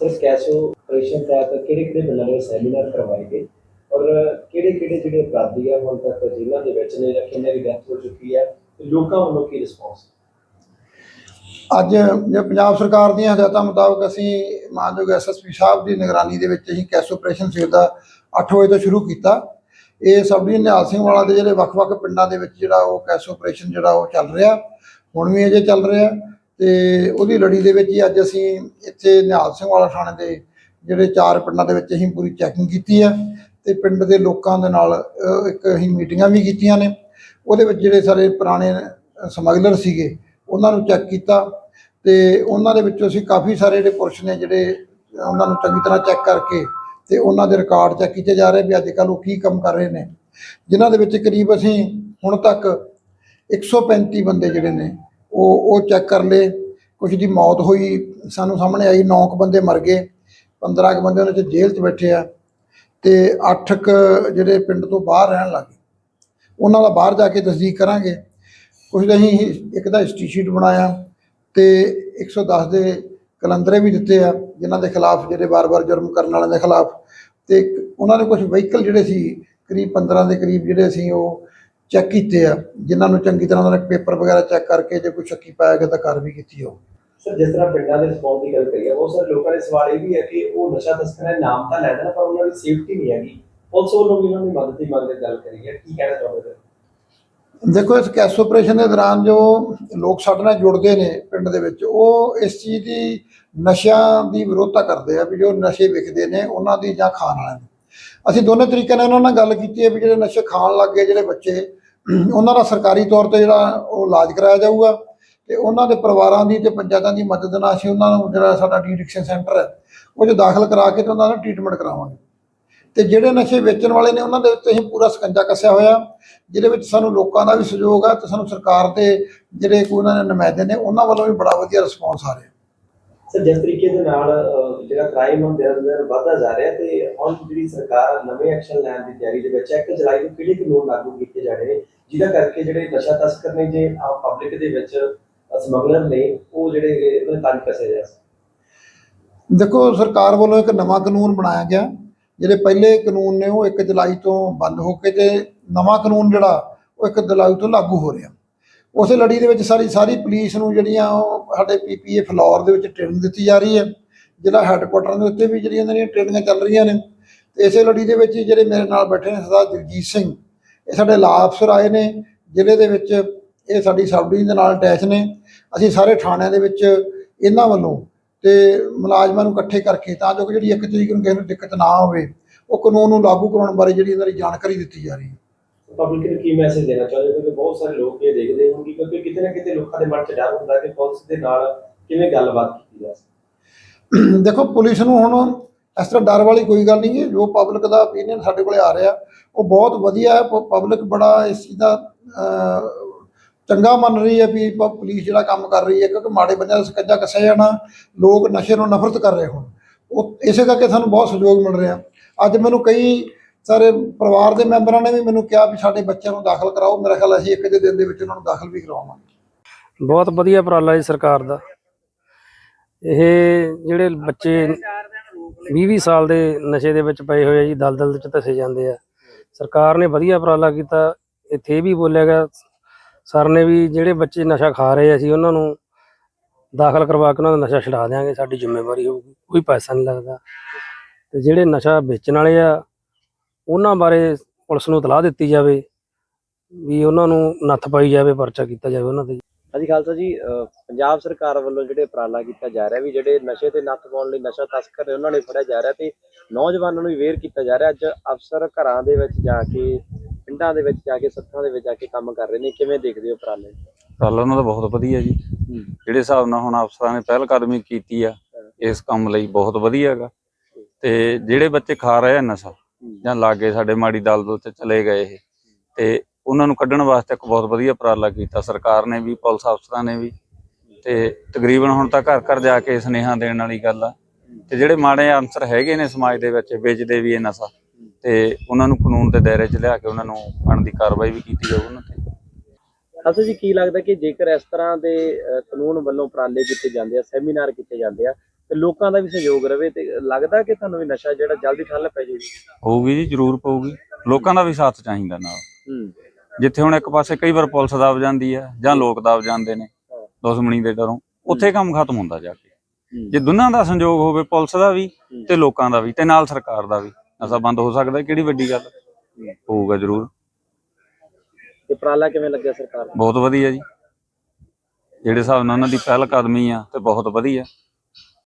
Sir CASO operation ਤਹਿਤ ਕਿਹੜੇ ਕਿਹੜੇ ਬਿੱਲਾਂ ਦੇ ਸੈਮੀਨਾਰ ਕਰਵਾਏ ਗਏ? ਔਰ ਕਿਹੜੇ ਕਿਹੜੇ ਜਿਹੜੇ ਅਪਰਾਧੀ ਆ, ਹੁਣ ਤੱਕ ਜੇਲ੍ਹਾਂ ਦੇ ਵਿੱਚ ਨੇ ਜਾਂ ਕਿੰਨੇ ਦੀ ਡੈਥ ਹੋ ਚੁੱਕੀ ਹੈ ਤੇ ਲੋਕਾਂ ਵੱਲੋਂ ਕੀ ਰਿਸਪੌਂਸ ਅੱਜ ਜੋ ਪੰਜਾਬ ਸਰਕਾਰ ਦੀਆਂ ਹਦਾਇਤਾਂ ਮੁਤਾਬਕ ਅਸੀਂ ਮਾਨਯੋਗ ਐਸਐਸਪੀ ਸਾਹਿਬ ਦੀ ਨਿਗਰਾਨੀ ਦੇ ਵਿੱਚ ਅਸੀਂ ਕੈਸ਼ ਆਪਰੇਸ਼ਨ ਸਵੇਰ ਦਾ 8 ਵਜੇ ਤੋਂ ਸ਼ੁਰੂ ਕੀਤਾ। ਇਹ ਸਬ ਡਿਵੀਜ਼ਨ ਨਿਹਾਲ ਸਿੰਘ ਵਾਲਾ ਦੇ ਜਿਹੜੇ ਵੱਖ-ਵੱਖ ਪਿੰਡਾਂ ਦੇ ਵਿੱਚ ਜਿਹੜਾ ਉਹ ਕੈਸ਼ ਆਪਰੇਸ਼ਨ ਜਿਹੜਾ ਉਹ ਚੱਲ ਰਿਹਾ। ਹੁਣ ਵੀ ਅਜੇ ਚੱਲ ਰਿਹਾ। ਤੇ ਉਹਦੀ ਲੜੀ ਦੇ ਵਿੱਚ ਹੀ ਅੱਜ ਅਸੀਂ ਇੱਥੇ ਨਿਹਾਲ ਸਿੰਘ ਵਾਲਾ ਥਾਣੇ ਦੇ ਜਿਹੜੇ ਚਾਰ ਪਿੰਡਾਂ ਦੇ ਵਿੱਚ ਅਸੀਂ ਪੂਰੀ ਚੈਕਿੰਗ ਕੀਤੀ ਹੈ ਤੇ ਪਿੰਡ ਦੇ ਲੋਕਾਂ ਦੇ ਨਾਲ ਇੱਕ ਅਸੀਂ ਮੀਟਿੰਗਾਂ ਵੀ ਕੀਤੀਆਂ ਨੇ। ਉਹਦੇ ਵਿੱਚ ਜਿਹੜੇ ਸਾਰੇ ਪੁਰਾਣੇ ਸਮਗਲਰ ਸੀਗੇ, ਉਹਨਾਂ ਨੂੰ ਚੈੱਕ ਕੀਤਾ ਤੇ ਉਹਨਾਂ ਦੇ ਵਿੱਚੋਂ ਅਸੀਂ ਕਾਫੀ ਸਾਰੇ ਜਿਹੜੇ ਪੁਰਸ਼ ਨੇ ਜਿਹੜੇ ਉਹਨਾਂ ਨੂੰ ਚੰਗੀ ਤਰ੍ਹਾਂ ਚੈੱਕ ਕਰਕੇ ਤੇ ਉਹਨਾਂ ਦੇ ਰਿਕਾਰਡ ਚੈੱਕ ਕੀਤੇ ਜਾ ਰਹੇ ਵੀ ਅੱਜ ਕੱਲ੍ਹ ਉਹ ਕੀ ਕੰਮ ਕਰ ਰਹੇ ਨੇ। ਜਿਨ੍ਹਾਂ ਦੇ ਵਿੱਚ ਕਰੀਬ ਅਸੀਂ ਹੁਣ ਤੱਕ 135 ਬੰਦੇ ਜਿਹੜੇ ਨੇ ਉਹ ਉਹ ਚੈੱਕ ਕਰ ਲਏ। ਕੁਝ ਦੀ ਮੌਤ ਹੋਈ, ਸਾਨੂੰ ਸਾਹਮਣੇ ਆਈ 9 ਕੁ ਬੰਦੇ ਮਰ ਗਏ 15 ਕੁ ਬੰਦੇ ਉਹਨਾਂ 'ਚ ਜੇਲ੍ਹ 'ਚ ਬੈਠੇ ਆ ਤੇ 8 ਕੁ ਜਿਹੜੇ ਪਿੰਡ ਤੋਂ ਬਾਹਰ ਰਹਿਣ ਲੱਗੇ ਉਹਨਾਂ ਦਾ ਬਾਹਰ ਜਾ ਕੇ ਤਸਦੀਕ ਕਰਾਂਗੇ। ਕੁਝ ਦਾ ਅਸੀਂ ਇੱਕ ਦਾ ਹਿਸਟਰੀ ਸ਼ੀਟ ਬਣਾਇਆ ਤੇ 110 ਦੇ ਕਲੰਦਰੇ ਵੀ ਦਿੱਤੇ ਆ, ਜਿਨ੍ਹਾਂ ਦੇ ਖਿਲਾਫ ਜਿਹੜੇ ਵਾਰ-ਵਾਰ ਜੁਰਮ ਕਰਨ ਵਾਲਿਆਂ ਦੇ ਖਿਲਾਫ। ਤੇ ਉਹਨਾਂ ਦੇ ਕੁਝ ਵਹੀਕਲ ਜਿਹੜੇ ਸੀ, ਕਰੀਬ 15 ਦੇ ਕਰੀਬ ਜਿਹੜੇ ਅਸੀਂ ਉਹ ਚੈੱਕ ਕੀਤੇ ਆ। ਜਿਨ੍ਹਾਂ ਨੂੰ ਚੰਗੀ ਤਰ੍ਹਾਂ ਉਹਨਾਂ ਨੇ ਪੇਪਰ ਵਗੈਰਾ ਚੈੱਕ ਕਰਕੇ ਜੇ ਕੋਈ ਸ਼ੱਕੀ ਪਾਇਆ ਗਿਆ ਤਾਂ ਕਾਰਵਾਈ ਕੀਤੀ ਹੋ ਸਰ ਜਿਸ ਤਰ੍ਹਾਂ ਪਿੰਡਾਂ ਦੇ ਰਿਸਪੌਂਸ ਦੀ ਗੱਲ ਕਰੀਏ ਬਹੁਤ ਸਾਰੇ ਲੋਕਾਂ ਦੇ ਸਵਾਲ ਇਹ ਵੀ ਹੈ ਕਿ ਉਹ ਨਸ਼ਾ ਤਸਕਰਾਂ ਦੇ ਨਾਮ ਤਾਂ ਲੈ ਦੇਣ ਪਰ ਉਹਨਾਂ ਦੀ ਸੇਫਟੀ ਨਹੀਂ ਹੈਗੀ। ਪੁਲਿਸ ਵੱਲੋਂ ਵੀ ਉਹਨਾਂ ਦੀ ਮਦਦ ਦੀ ਮੰਗ ਦੀ ਗੱਲ ਕਰੀ ਹੈ। ਕੀ ਕਹਿਣਾ ਚਾਹੁੰਦੇ ਸਰ? ਦੇਖੋ ਇਸ ਕੈਸ ਆਪਰੇਸ਼ਨ ਦੇ ਦੌਰਾਨ ਜੋ ਲੋਕ ਸਾਡੇ ਨਾਲ ਜੁੜਦੇ ਨੇ ਪਿੰਡ ਦੇ ਵਿੱਚ ਉਹ ਇਸ ਚੀਜ਼ ਦੀ ਨਸ਼ਿਆਂ ਦੀ ਵਿਰੋਧਤਾ ਕਰਦੇ ਆ ਵੀ ਜੋ ਨਸ਼ੇ ਵਿਕਦੇ ਨੇ ਉਹਨਾਂ ਦੀ ਜਾਂ ਖਾਣ ਵਾਲਿਆਂ ਦੀ। ਅਸੀਂ ਦੋਨੇ ਤਰੀਕੇ ਨਾਲ ਉਹਨਾਂ ਨਾਲ ਗੱਲ ਕੀਤੀ ਹੈ ਵੀ ਜਿਹੜੇ ਨਸ਼ੇ ਖਾਣ ਲੱਗ ਗਏ ਜਿਹੜੇ ਬੱਚੇ ਉਹਨਾਂ ਦਾ ਸਰਕਾਰੀ ਤੌਰ ਤੇ ਜਿਹੜਾ ਉਹ ਇਲਾਜ ਕਰਾਇਆ ਜਾਊਗਾ ਤੇ ਉਹਨਾਂ ਦੇ ਪਰਿਵਾਰਾਂ ਦੀ ਤੇ ਪੰਚਾਇਤਾਂ ਦੀ ਮਦਦ ਨਾਲ ਅਸੀਂ ਉਹਨਾਂ ਨੂੰ ਜਿਹੜਾ ਸਾਡਾ ਡੀਡਿਕਸ਼ਨ ਸੈਂਟਰ ਹੈ, ਉਹ 'ਚ ਦਾਖਲ ਕਰਾ ਕੇ ਤੇ ਉਹਨਾਂ ਦਾ ਟ੍ਰੀਟਮੈਂਟ ਕਰਾਵਾਂਗੇ। ਤੇ ਜਿਹੜੇ ਨਸ਼ੇ ਵੇਚਣ ਵਾਲੇ ਨੇ ਉਹਨਾਂ ਦੇ ਉੱਤੇ ਅਸੀਂ ਪੂਰਾ ਸਕੰਜਾ ਕੱਸਿਆ ਹੋਇਆ, ਜਿਹਦੇ ਵਿੱਚ ਸਾਨੂੰ ਲੋਕਾਂ ਦਾ ਵੀ ਸਹਿਯੋਗ ਆ ਤੇ ਸਾਨੂੰ ਸਰਕਾਰ ਦੇ ਜਿਹੜੇ ਕੋਈ ਉਹਨਾਂ ਦੇ ਨੁਮਾਇੰਦੇ ਨੇ, ਉਹਨਾਂ ਵੱਲੋਂ ਵੀ ਬੜਾ ਵਧੀਆ ਰਿਸਪੌਂਸ ਆ ਰਿਹਾ। ਸਰ, ਜਿਸ ਤਰੀਕੇ ਦੇ ਨਾਲ ਜਿਹੜਾ ਕ੍ਰਾਈਮ ਹੁਣ ਦਿਨ ਦਿਨ ਵੱਧਦਾ ਜਾ ਰਿਹਾ ਤੇ ਹੁਣ ਜਿਹੜੀ ਸਰਕਾਰ ਨਵੇਂ ਐਕਸ਼ਨ ਲੈਣ ਦੀ ਤਿਆਰੀ ਦੇ ਵਿੱਚ ਹੈ, ਇੱਕ ਜੁਲਾਈ ਨੂੰ ਕਿਹੜੇ ਕਾਨੂੰਨ ਲਾਗੂ ਕੀਤੇ ਜਾਣੇ ਜਿਹਦਾ ਕਰਕੇ ਜਿਹੜੇ ਨਸ਼ਾ ਤਸਕਰ ਨੇ ਜੇ ਆਮ ਪਬਲਿਕ ਦੇ ਵਿੱਚ ਸਮਗਲਰ ਨੇ, ਉਹ ਜਿਹੜੇ ਉਹਨਾਂ ਤੰਗ ਕਸੇ ਜਾ ਦੇਖੋ, ਸਰਕਾਰ ਵੱਲੋਂ ਇੱਕ ਨਵਾਂ ਕਾਨੂੰਨ ਬਣਾਇਆ ਗਿਆ। ਜਿਹੜੇ ਪਹਿਲੇ ਕਾਨੂੰਨ ਨੇ, ਉਹ 1 ਜੁਲਾਈ ਤੋਂ ਬੰਦ ਹੋ ਕੇ ਤੇ ਨਵਾਂ ਕਾਨੂੰਨ ਜਿਹੜਾ, ਉਹ 1 ਜੁਲਾਈ ਤੋਂ ਲਾਗੂ ਹੋ ਰਿਹਾ। ਉਸੇ ਲੜੀ ਦੇ ਵਿੱਚ ਸਾਰੀ ਸਾਰੀ ਪੁਲਿਸ ਨੂੰ ਜਿਹੜੀਆਂ ਉਹ ਸਾਡੇ ਪੀਪੀਏ ਫਲੋਰ ਦੇ ਵਿੱਚ ਟ੍ਰੇਨਿੰਗ ਦਿੱਤੀ ਜਾ ਰਹੀ ਹੈ। ਜਿਹੜਾ ਹੈੱਡਕੁਆਟਰ ਦੇ ਉੱਤੇ ਵੀ ਜਿਹੜੀਆਂ ਇਹਨਾਂ ਦੀਆਂ ਟ੍ਰੇਨਿੰਗਾਂ ਚੱਲ ਰਹੀਆਂ ਨੇ। ਤੇ ਇਸੇ ਲੜੀ ਦੇ ਵਿੱਚ ਜਿਹੜੇ ਮੇਰੇ ਨਾਲ ਬੈਠੇ ਨੇ ਸਰਦਾਰ ਜਗਜੀਤ ਸਿੰਘ ਇਹ ਸਾਡੇ ਲਾਅ ਅਫਸਰ ਆਏ ਨੇ ਜ਼ਿਲ੍ਹੇ ਦੇ ਵਿੱਚ ਇਹ ਸਾਡੀ ਸਬ ਡਿਵੀਜ਼ਨ ਦੇ ਨਾਲ ਅਟੈਚ ਨੇ। ਅਸੀਂ ਸਾਰੇ ਥਾਣਿਆਂ ਦੇ ਵਿੱਚ ਇਹਨਾਂ ਵੱਲੋਂ ਤੇ ਮੁਲਾਜ਼ਮਾਂ ਨੂੰ ਇਕੱਠੇ ਕਰਕੇ ਤਾਂ ਜੋ ਕਿ ਜਿਹੜੀ ਇੱਕ ਤਰੀਕ ਨੂੰ ਕਿਸੇ ਨੂੰ ਦਿੱਕਤ ਨਾ ਹੋਵੇ ਉਹ ਕਾਨੂੰਨ ਨੂੰ ਲਾਗੂ ਕਰਾਉਣ ਬਾਰੇ ਜਿਹੜੀ ਇਹਨਾਂ ਦੀ ਜਾਣਕਾਰੀ ਦਿੱਤੀ ਜਾ ਰਹੀ ਹੈ। ਪਬਲਿਕ ਨੂੰ ਕੀ ਮੈਸੇਜ ਦੇਣਾ ਚਾਹੁੰਦੇ ਹੋ? ਕਿਉਂਕਿ ਬਹੁਤ ਸਾਰੇ ਲੋਕ ਇਹ ਦੇਖਦੇ ਹੋਣਗੇ ਕਿਉਂਕਿ ਕਿਤੇ ਨਾ ਕਿਤੇ ਲੋਕਾਂ ਦੇ ਮਨ 'ਚ ਡਰ ਹੁੰਦਾ ਕਿ ਪੁਲਿਸ ਦੇ ਨਾਲ ਕਿਵੇਂ ਗੱਲਬਾਤ ਕੀਤੀ ਜਾ ਸਕਦੀ ਦੇਖੋ ਪੁਲਿਸ ਨੂੰ ਹੁਣ ਇਸ ਤਰ੍ਹਾਂ ਡਰ ਵਾਲੀ ਕੋਈ ਗੱਲ ਨਹੀਂ ਹੈ ਜੋ ਪਬਲਿਕ ਦਾ opinion ਸਾਡੇ ਕੋਲੇ ਆ ਰਿਹਾ ਉਹ ਬਹੁਤ ਵਧੀਆ ਹੈ ਪਬਲਿਕ ਬੜਾ ਇਸ ਚੀਜ਼ ਦਾ ਅਹ, ਚੰਗਾ ਮੰਨ ਰਹੀ ਹੈ ਵੀ ਪ- ਪੁਲਿਸ ਜਿਹੜਾ ਕੰਮ ਕਰ ਰਹੀ ਹੈ ਕਿਉਂਕਿ ਮਾੜੇ ਬੰਦਿਆਂ ਦਾ ਸਕੱਜਾ ਕੱਸਿਆ ਜਾਣਾ ਲੋਕ ਨਸ਼ੇ ਨੂੰ ਨਫ਼ਰਤ ਕਰ ਰਹੇ ਹੁਣ। ਉਹ ਇਸੇ ਕਰਕੇ ਸਾਨੂੰ ਬਹੁਤ ਸਹਿਯੋਗ ਮਿਲ ਰਿਹਾ। ਅੱਜ ਮੈਨੂੰ ਕਈ ਸਾਰੇ ਪਰਿਵਾਰ ਦੇ ਮੈਂਬਰਾਂ ਨੇ ਵੀ ਮੈਨੂੰ ਕਿਹਾ ਵੀ ਸਾਡੇ ਬੱਚਿਆਂ ਨੂੰ ਦਾਖਲ ਕਰਾਓ। ਮੇਰਾ ਖਿਆਲ ਅਸੀਂ ਇੱਕ ਦੇ ਦਿਨ ਦੇ ਵਿੱਚ ਉਹਨਾਂ ਨੂੰ ਦਾਖਲ ਵੀ ਕਰਵਾਵਾਂਗੇ ਬਹੁਤ ਵਧੀਆ ਉਪਰਾਲਾ ਜੀ ਸਰਕਾਰ ਦਾ। ਇਹ ਜਿਹੜੇ ਬੱਚੇ 20-20 ਸਾਲ ਦੇ ਨਸ਼ੇ ਦੇ ਵਿੱਚ ਪਏ ਹੋਏ ਆ ਜੀ, ਦਲਦਲ ਚ ਧਸੇ ਜਾਂਦੇ ਆ। ਸਰਕਾਰ ਨੇ ਵਧੀਆ ਉਪਰਾਲਾ ਕੀਤਾ, ਇੱਥੇ ਇਹ ਵੀ ਬੋਲਿਆ ਗਿਆ, ਸਰ ਨੇ ਵੀ ਜਿਹੜੇ ਬੱਚੇ ਨਸ਼ਾ ਖਾ ਰਹੇ ਆ ਅਸੀਂ, ਉਹਨਾਂ ਨੂੰ ਦਾਖਲ ਕਰਵਾ ਕੇ ਉਹਨਾਂ ਦਾ ਨਸ਼ਾ ਛੁਡਾ ਦਿਆਂਗੇ, ਸਾਡੀ ਜ਼ਿੰਮੇਵਾਰੀ ਹੋਊਗੀ, ਕੋਈ ਪੈਸਾ ਨਹੀਂ ਲੱਗਦਾ। ਤੇ ਜਿਹੜੇ ਨਸ਼ਾ ਵੇਚਣ ਵਾਲੇ ਆ, ਉਹਨਾਂ ਬਾਰੇ ਪੁਲਿਸ ਨੂੰ ਤਲਾਹ ਦਿੱਤੀ ਜਾਵੇ ਵੀ ਉਹਨਾਂ ਨੂੰ ਨੱਥ ਪਾਈ ਜਾਵੇ, ਪਰਚਾ ਕੀਤਾ ਜਾਵੇ ਉਹਨਾਂ ਤੇ। ਹਾਂਜੀ ਖਾਲਸਾ ਜੀ ਪੰਜਾਬ ਸਰਕਾਰ ਵੱਲੋਂ ਜਿਹੜੇ ਉਪਰਾਲਾ ਕੀਤਾ ਜਾ ਰਿਹਾ ਵੀ ਜਿਹੜੇ ਨਸ਼ੇ ਤੇ ਨੱਥ ਪਾਉਣ ਲਈ ਨਸ਼ਾ ਤਸਕਰ ਨੇ ਉਹਨਾਂ ਨੂੰ ਫੜਿਆ ਜਾ ਰਿਹਾ ਤੇ ਨੌਜਵਾਨਾਂ ਨੂੰ ਅਵੇਅਰ ਕੀਤਾ ਜਾ ਰਿਹਾ। ਅੱਜ ਅਫਸਰ ਘਰਾਂ ਦੇ ਵਿੱਚ ਜਾ ਕੇ ਪਿੰਡਾਂ ਦੇ ਵਿੱਚ ਜਾ ਕੇ ਸੱਥਾਂ ਦੇ ਵਿੱਚ ਜਾ ਕੇ ਕੰਮ ਕਰ ਰਹੇ ਨੇ। ਕਿਵੇਂ ਦੇਖਦੇ ਹੋ ਉਪਰਾਲੇ? ਗੱਲ ਉਹਨਾਂ ਦਾ ਬਹੁਤ ਵਧੀਆ ਜੀ। ਜਿਹੜੇ ਹਿਸਾਬ ਨਾਲ ਹੁਣ ਅਫਸਰਾਂ ਨੇ ਪਹਿਲ ਕਦਮੀ ਕੀਤੀ ਆ ਇਸ ਕੰਮ ਲਈ ਬਹੁਤ ਵਧੀਆ ਹੈਗਾ। ਤੇ ਜਿਹੜੇ ਬੱਚੇ ਖਾ ਰਹੇ ਆ ਨਸ਼ਾ ਜਾਂ ਲਾਗੇ ਸਾਡੇ ਮਾੜੀ ਦਲਦਲ ਤੇ ਚਲੇ ਗਏ ਇਹ ਤੇ ਉਹਨਾਂ ਨੂੰ ਕੱਢਣ ਵਾਸਤੇ ਇੱਕ ਬਹੁਤ ਵਧੀਆ ਉਪਰਾਲਾ ਕੀਤਾ। ਸਰਕਾਰ ਨੇ ਵੀ ਪੁਲਿਸ ਅਫਸਰਾਂ ਨੇ ਵੀ। ਤੇ ਤਕਰੀਬਨ ਹੁਣ ਤਾਂ ਘਰ ਘਰ ਜਾ ਕੇ ਸੁਨੇਹਾ ਦੇਣ ਵਾਲੀ ਗੱਲ ਆ। ਤੇ ਜਿਹੜੇ ਮਾੜੇ ਅਨਸਰ ਹੈਗੇ ਨੇ ਸਮਾਜ ਦੇ ਵਿੱਚ ਵੇਚਦੇ ਵੀ ਇਹ ਨਸ਼ਾ। ਤੇ ਉਹਨਾਂ ਨੂੰ ਕਾਨੂੰਨ ਦੇ ਦਾਇਰੇ 'ਚ ਲਿਆ ਕੇ ਉਹਨਾਂ ਨੂੰ ਬਣਦੀ ਕਾਰਵਾਈ ਵੀ ਕੀਤੀ ਜਾਊ ਉਹਨਾਂ ਤੇ। ਖਾਲਸਾ ਜੀ ਕੀ ਲੱਗਦਾ ਕਿ ਜੇਕਰ ਇਸ ਤਰ੍ਹਾਂ ਦੇ ਕਾਨੂੰਨ ਵੱਲੋਂ ਉਪਰਾਲੇ ਕੀਤੇ ਜਾਂਦੇ ਆ ਸੈਮੀਨਾਰ ਕੀਤੇ ਜਾਂਦੇ ਆ ਤੇ ਲੋਕਾਂ ਦਾ ਵੀ ਸਹਿਯੋਗ ਰਵੇ ਤੇ ਲੱਗਦਾ ਕਿ ਤੁਹਾਨੂੰ ਵੀ ਨਸ਼ਾ ਜਿਹੜਾ ਜਲਦੀ ਠੱਲ ਪੈ ਜਾਏਗੀ ਹੋਊਗੀ ਜੀ ਜ਼ਰੂਰ ਪਊਗੀ। ਲੋਕਾਂ ਦਾ ਵੀ ਸਾਥ ਚਾਹੀਦਾ ਨਾਲ। ਹੂੰ। ਜਿੱਥੇ ਹੁਣ ਇੱਕ ਪਾਸੇ ਕਈ ਵਾਰ ਪੁਲਿਸ ਦਬ ਜਾਂਦੀ ਹੈ ਜਾਂ ਲੋਕ ਦਬ ਜਾਂਦੇ ਨੇ ਦੁਸ਼ਮਣੀ ਦੇ ਡਰੋਂ ਉੱਥੇ ਕੰਮ ਖਤਮ ਹੁੰਦਾ ਜਾ ਕੇ। ਜੇ ਦੋਨਾਂ ਦਾ ਸੰਯੋਗ ਹੋਵੇ ਪੁਲਿਸ ਦਾ ਵੀ ਤੇ ਲੋਕਾਂ ਦਾ ਵੀ ਤੇ ਨਾਲ ਸਰਕਾਰ ਦਾ ਵੀ। ਨਸ਼ਾ ਬੰਦ ਹੋ ਸਕਦਾ ਕਿਹੜੀ ਵੱਡੀ ਗੱਲ? ਹੋਊਗਾ ਜ਼ਰੂਰ। ਤੇ ਉਪਰਾਲਾ ਕਿਵੇਂ ਲੱਗਿਆ ਸਰਕਾਰ ਬਹੁਤ ਵਧੀਆ ਜੀ। ਜਿਹੜੇ ਹਿਸਾਬ ਨਾਲ ਉਹਨਾਂ ਦੀ ਪਹਿਲ ਕਦਮੀ ਆ ਤੇ ਬਹੁਤ ਵਧੀਆ।